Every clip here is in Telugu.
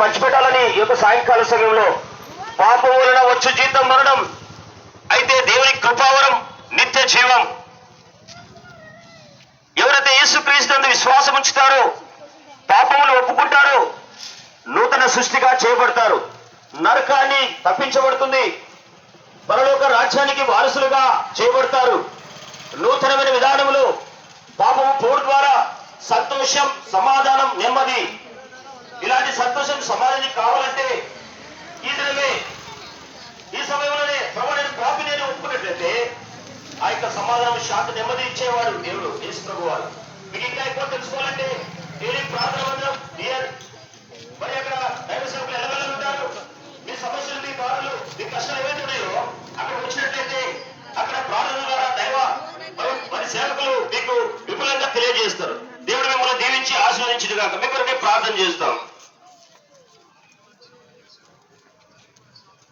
పంచిపెట్టాలని ఈ యొక్క సాయంకాల సమయంలో పాపం వలన వచ్చు జీతం మరణం. అయితే దేవుని కృపావరం నిత్య జీవం. ఎవరైతే యేసుక్రీస్తు నందు విశ్వాసం ఉంచుతారో పాపములు ఒప్పుకుంటారో నూతన సృష్టిగా చేయబడతారు. నరకాన్ని తప్పించబడుతుంది. పరలోక రాజ్యానికి వారసులుగా చేయబడతారు. నూతనమైన విధానములు పాపము పోరు ద్వారా సంతోషం సమాధానం నెమ్మది సంతోషం సమాధానం కావాలంటే ఈ దినమే ఈ సమయంలోనే ప్రభు నేను పాపి నేను ఒప్పుకున్నట్లయితే ఆ యొక్క సమాధానం శాంతి నెమ్మది ఇచ్చేవాడు దేవుడు యేసు ప్రభు వాడు మీకు ఇంకా ఎక్కువ తెలుసుకోవాలంటే డైలీ ప్రార్థన మందిరం నియర్ మరి అక్కడ దైవ సేవకులు ఎలా ఉంటారు. మీ సమస్యలు మీ బాధలు మీ కష్టాలు ఏవైతే ఉన్నాయో అక్కడ వచ్చినట్లయితే అక్కడ ప్రార్థన ద్వారా దైవ మరి- సేవకులు మీకు విపులంగా తెలియజేస్తారు. దేవుడు మిమ్మల్ని దీవించి ఆశీర్వదించింది కాక మీ కొరకే ప్రార్థన చేస్తాం.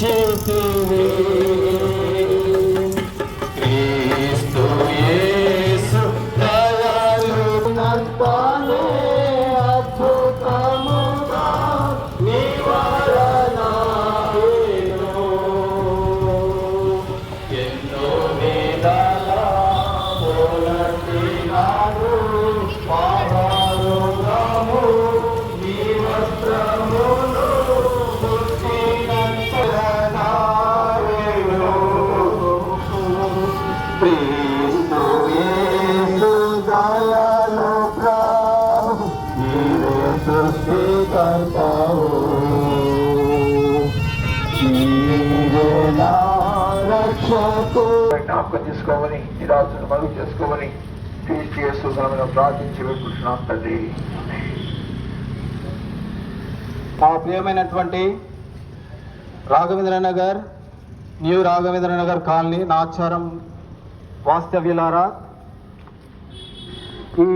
যেতে సృష్టికర్తవు. నీవే నా రక్షకు జ్ఞాపకం చేసుకోమని ఈ రాజును మరుగు చేసుకోమని యేసు నామమున ప్రార్థించి వేడుకుంటున్నాం తండ్రి మా ప్రియమైనటువంటి రాఘవేంద్ర నగర్ న్యూ రాఘవేంద్ర నగర్ కాలనీ నాచారం వాస్తవ్యులారా ఈ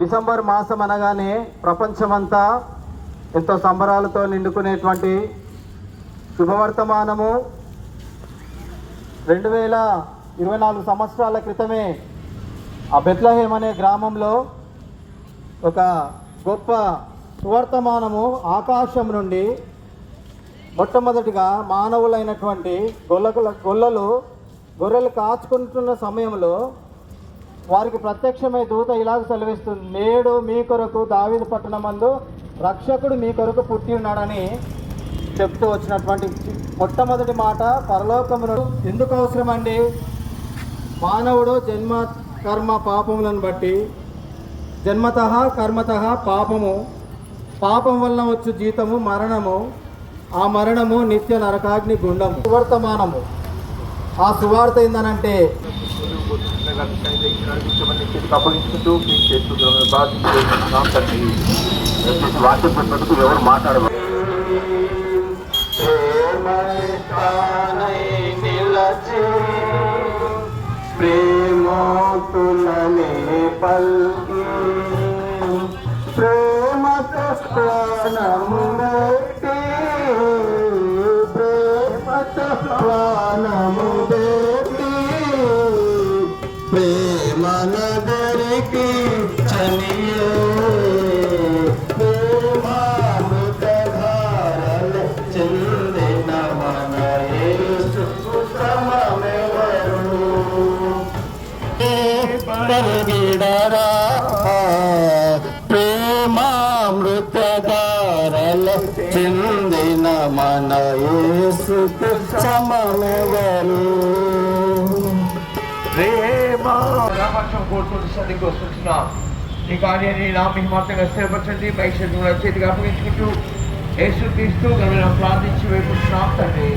డిసెంబర్ మాసం అనగానే ప్రపంచమంతా ఎంతో సంబరాలతో నిండుకునేటువంటి శుభవర్తమానము. రెండు వేల ఇరవై నాలుగు సంవత్సరాల క్రితమే ఆ బెత్లహేమ్ అనే గ్రామంలో ఒక గొప్ప సువర్తమానము ఆకాశం నుండి మొట్టమొదటిగా మానవులైనటువంటి గొల్లకుల గొల్లలు గొర్రెలు కాచుకుంటున్న సమయంలో వారికి ప్రత్యక్షమై దూత ఇలాగ సెలవిస్తుంది. నేడు మీ కొరకు దావిది పట్టణమందు రక్షకుడు మీ కొరకు పుట్టి ఉన్నాడని చెప్తూ వచ్చినటువంటి మొట్టమొదటి మాట పరలోకమును ఎందుకు అవసరమండి? మానవుడు జన్మ కర్మ పాపములను బట్టి జన్మత కర్మత పాపము. పాపం వలన వచ్చు జీతము మరణము. ఆ మరణము నిత్య నరకాగ్ని గుండము. సువర్తమానము. ఆ సువార్త ఏందనంటే నడిపించమని చేతికి అప్పగించుకుంటూ క్రీస్తు యేసు నామమున తండ్రి వాక్యం పెట్టినందుకు ఎవరు మాట్లాడవాలి ప్రేమస్థానై పల్కి ప్రేమతో ప్రాణము ప్రేమతో నగరికి చనియే. ప్రేమామృతధారలు చెందిన మన యేసు ఉత్తమమెవరు? పరగిడరా చెందిన మన యేసు సమమెవరు రామక్షం కోరుకుంటూ సన్నిధికి వస్తున్నాం ఈ కార్యాన్ని నా మహిమార్తంగా స్థిరపరచండి మహిళ చేతికి అప్పగించుకుంటూ యేసు క్రీస్తు గమనం ప్రార్థించి వేపుతున్నాం తండ్రి